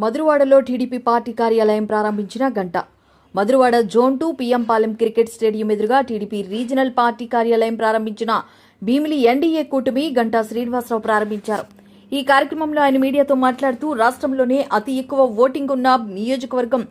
మధురవాడలో TDP party కార్యాలయం ప్రారంభించిన గంట. Madhurawada zone two PMPalem cricket stadium ఎదురుగా టీడీపీ రీజనల్ పార్టీ కార్యాలయం ప్రారంభించిన భీమిలి ఎన్డీఏ కూటమి గంటా శ్రీనివాసరావు ప్రారంభించారు. ఈ కార్యక్రమంలో ఆయన మీడియాతో మాట్లాడుతూ రాష్ట్రంలోనే అతి ఎక్కువ ఓటింగ్ ఉన్న నియోజకవర్గం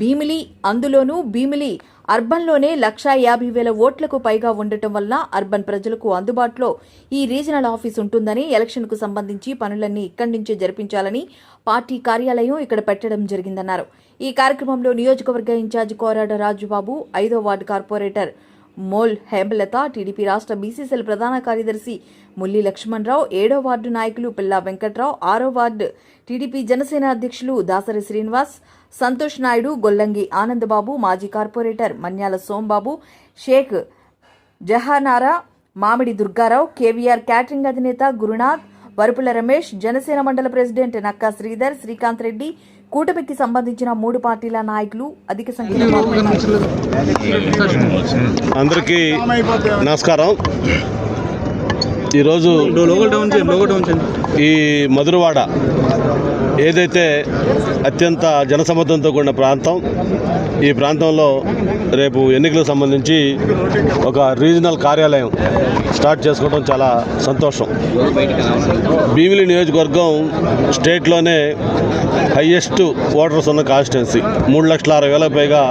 భీమిలి అందులోనూ భీమిలి అర్బన్లోనే లక్షా యాభై వేల ఓట్లకు పైగా ఉండటం వల్ల అర్బన్ ప్రజలకు అందుబాటులో ఈ రీజనల్ ఆఫీస్ ఉంటుందని ఎలక్షన్కు సంబంధించి పనులన్నీ ఇక్కడి నుంచే జరిపించాలని పార్టీ కార్యాలయం ఇక్కడ పెట్టడం జరిగిందన్నారు. ఈ కార్యక్రమంలో నియోజకవర్గ ఇన్ఛార్జ్ కోరాడ రాజుబాబు ఐదో ward corporator Mol Hemalatha TDP రాష్ట్ర బీసీసీఎల్ ప్రధాన కార్యదర్శి ముల్లి లక్ష్మణరావు ఏడో వార్డు నాయకులు పిల్లా వెంకట్రావు ఆరో వార్డు టీడీపీ జనసేన అధ్యక్షులు దాసరి శ్రీనివాస్ సంతోష్ నాయుడు గొల్లంగి ఆనందబాబు మాజీ కార్పొరేటర్ మన్యాల సోంబాబు షేక్ జహానారా మామిడి దుర్గారావు కేవీఆర్ క్యాటరింగ్ అధినేత గురునాథ్ వరుపుల రమేష్ జనసేన మండల ప్రెసిడెంట్ నక్కా శ్రీధర్ శ్రీకాంత్ రెడ్డి కూటమికి సంబంధించిన మూడు పార్టీల నాయకులు అధిక సంఖ్యలో అందరికీ నమస్కారం. ఈరోజు ఈ మధురవాడ ఏదైతే అత్యంత జనసమ్మతంతో కూడిన ప్రాంతం ఈ ప్రాంతంలో రేపు ఎన్నికలకు సంబంధించి ఒక రీజనల్ కార్యాలయం స్టార్ట్ చేసుకోవడం చాలా సంతోషం. భీమిలి నియోజకవర్గం స్టేట్లోనే హయ్యెస్ట్ ఓటర్స్ ఉన్న కాన్స్టిట్యున్సీ. మూడు లక్షల అరవై వేలకు పైగా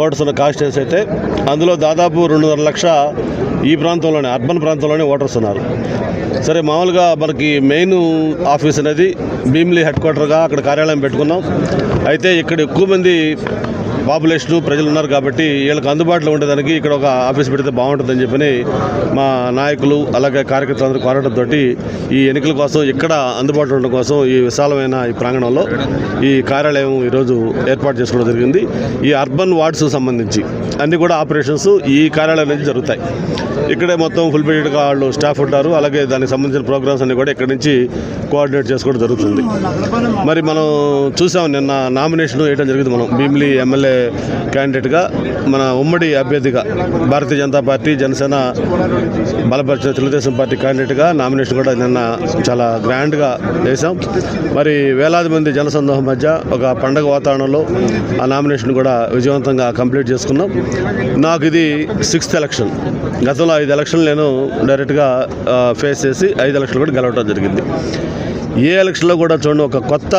ఓటర్స్ ఉన్న కాన్స్టిట్యున్సీ అయితే అందులో దాదాపు రెండున్నర లక్ష ఈ ప్రాంతంలోనే అర్బన్ ప్రాంతంలోనే ఓటర్స్ ఉన్నారు. సరే మామూలుగా మనకి మెయిన్ ఆఫీస్ అనేది భీమిలి హెడ్ క్వార్టర్గా అక్కడ కార్యాలయం పెట్టుకున్నాం. అయితే ఇక్కడ ఎక్కువ మంది పాపులేషన్ ప్రజలు ఉన్నారు కాబట్టి వీళ్ళకి అందుబాటులో ఉండేదానికి ఇక్కడ ఒక ఆఫీస్ పెడితే బాగుంటుందని చెప్పని మా నాయకులు అలాగే కార్యకర్తలు అందరూ కోరడంతో ఈ ఎన్నికల కోసం ఇక్కడ అందుబాటులో ఉండడం కోసం ఈ విశాలమైన ఈ ప్రాంగణంలో ఈ కార్యాలయం ఈరోజు ఏర్పాటు చేసుకోవడం జరిగింది. ఈ అర్బన్ వార్డ్స్ సంబంధించి అన్ని కూడా ఆపరేషన్స్ ఈ కార్యాలయం నుంచి జరుగుతాయి. ఇక్కడే మొత్తం ఫుల్ బెడ్గా వాళ్ళు స్టాఫ్ ఉంటారు. అలాగే దానికి సంబంధించిన ప్రోగ్రామ్స్ అన్ని కూడా ఇక్కడి నుంచి కోఆర్డినేట్ చేసుకోవడం జరుగుతుంది. మరి మనం చూసాం నిన్న నామినేషన్ వేయడం జరిగింది మనం. భీమిలి ఎమ్మెల్యే క్యాండిడేట్గా మన ఉమ్మడి అభ్యర్థిగా భారతీయ జనతా పార్టీ జనసేన బలపరిచిన తెలుగుదేశం పార్టీ క్యాండిడేట్గా నామినేషన్ కూడా నిన్న చాలా గ్రాండ్గా వేశాం. మరి వేలాది మంది జనసందోహం మధ్య ఒక పండగ వాతావరణంలో ఆ నామినేషన్ కూడా విజయవంతంగా కంప్లీట్ చేసుకున్నాం. నాకు ఇది సిక్స్త్ ఎలక్షన్ గతంలో ఐదు ఎలక్షన్లు నేను డైరెక్ట్గా ఫేస్ చేసి ఐదు ఎలక్షన్లు కూడా గెలవడం జరిగింది. ఏ ఎలక్షన్లో కూడా చూడండి ఒక కొత్త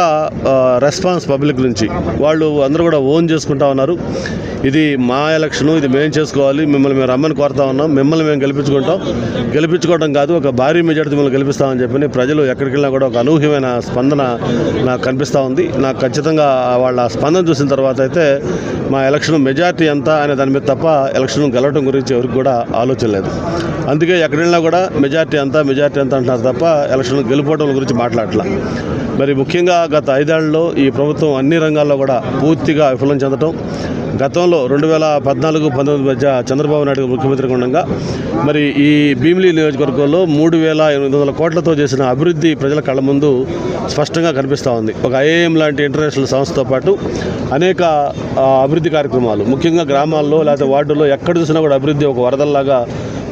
రెస్పాన్స్ పబ్లిక్ నుంచి వాళ్ళు అందరూ కూడా ఓన్ చేసుకుంటా ఉన్నారు. ఇది మా ఎలక్షను ఇది మేము చేసుకోవాలి మిమ్మల్ని మేము రమ్మని కోరుతా ఉన్నాం మిమ్మల్ని మేము గెలిపించుకుంటాం. గెలిపించుకోవడం కాదు ఒక భారీ మెజార్టీ మిమ్మల్ని గెలిపిస్తామని చెప్పి ప్రజలు ఎక్కడికి వెళ్ళినా కూడా ఒక అనూహ్యమైన స్పందన నాకు కనిపిస్తూ ఉంది. నాకు ఖచ్చితంగా వాళ్ళ స్పందన చూసిన తర్వాత అయితే మా ఎలక్షన్ మెజార్టీ ఎంత అనే దాని మీద తప్ప ఎలక్షన్ గెలవడం గురించి ఎవరికి కూడా ఆలోచన లేదు. అందుకే ఎక్కడ వెళ్ళినా కూడా మెజార్టీ ఎంత మెజార్టీ ఎంత అంటున్నారు తప్ప ఎలక్షన్ గెలుపోవడం గురించి పట్ల మరి ముఖ్యంగా గత ఐదేళ్ళలో ఈ ప్రభుత్వం అన్ని రంగాల్లో కూడా పూర్తిగా విఫలం చెందటం గతంలో రెండు వేల పద్నాలుగు పంతొమ్మిది మధ్య చంద్రబాబు నాయుడు ముఖ్యమంత్రిగా ఉండగా మరి ఈ భీమిలి నియోజకవర్గంలో మూడు వేల ఎనిమిది వందల కోట్లతో చేసిన అభివృద్ధి ప్రజల కళ్ళ ముందు స్పష్టంగా కనిపిస్తూ ఉంది. ఒక ఐఏఎం లాంటి ఇంటర్నేషనల్ సంస్థతో పాటు అనేక అభివృద్ధి కార్యక్రమాలు ముఖ్యంగా గ్రామాల్లో లేకపోతే వార్డుల్లో ఎక్కడ చూసినా కూడా అభివృద్ధి ఒక వరదల్లాగా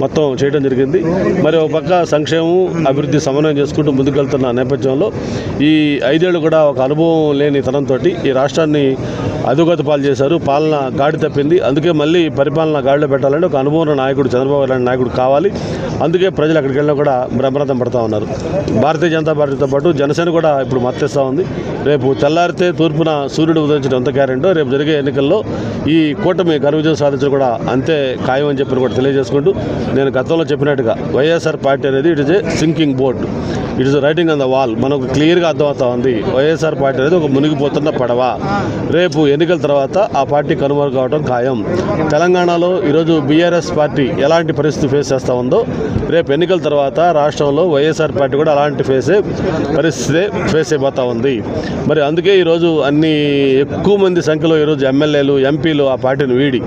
మొత్తం చేయడం జరిగింది. మరి ఒక పక్క సంక్షేమం అభివృద్ధి సమన్వయం చేసుకుంటూ ముందుకెళ్తున్న నేపథ్యంలో ఈ ఐదేళ్ళు కూడా ఒక అనుభవం లేని తనంతో ఈ రాష్ట్రాన్ని అధోగతి పాలు చేశారు. పాలన గాడి తప్పింది. అందుకే మళ్ళీ పరిపాలన గాడిలో పెట్టాలంటే ఒక అనుభవం నాయకుడు చంద్రబాబు లాంటి నాయకుడు కావాలి. అందుకే ప్రజలు అక్కడికి వెళ్ళినా కూడా బ్రహ్మరథం పడతా ఉన్నారు. భారతీయ జనతా పార్టీతో పాటు జనసేన కూడా ఇప్పుడు మద్దతిస్తూ ఉంది. రేపు తెల్లారితే తూర్పున సూర్యుడు ఉదయించడం ఎంత గ్యారెంటో రేపు జరిగే ఎన్నికల్లో ఈ కూటమి ఘన విజయం సాధించడం కూడా అంతే ఖాయం అని చెప్పి కూడా తెలియజేసుకుంటూ నేను గతంలో చెప్పినట్టుగా వైఎస్ఆర్ పార్టీ అనేది it is a sinking board. It is writing on the wall. మనకు క్లియర్గా అర్థమవుతా ఉంది. వైఎస్ఆర్ పార్టీ అనేది ఒక మునిగిపోతున్న పడవ. రేపు ఎన్నికల తర్వాత ఆ పార్టీ కనుమరుగు కావడం ఖాయం. తెలంగాణలో ఈరోజు బీఆర్ఎస్ పార్టీ ఎలాంటి పరిస్థితి ఫేస్ చేస్తూ ఉందో రేపు ఎన్నికల తర్వాత రాష్ట్రంలో వైఎస్ఆర్ పార్టీ కూడా అలాంటి ఫేసే పరిస్థితి ఫేస్ అయిపోతూ ఉంది. మరి అందుకే ఈరోజు అన్ని ఎక్కువ మంది సంఖ్యలో ఈరోజు ఎమ్మెల్యేలు ఎంపీలు ఆ పార్టీని వీడి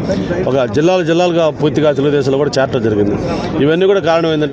ఒక జిల్లాలు జిల్లాలుగా పూర్తిగా తెలుగుదేశంలో కూడా చేరటం జరిగింది. ఇవన్నీ కూడా కారణం ఏంటంటే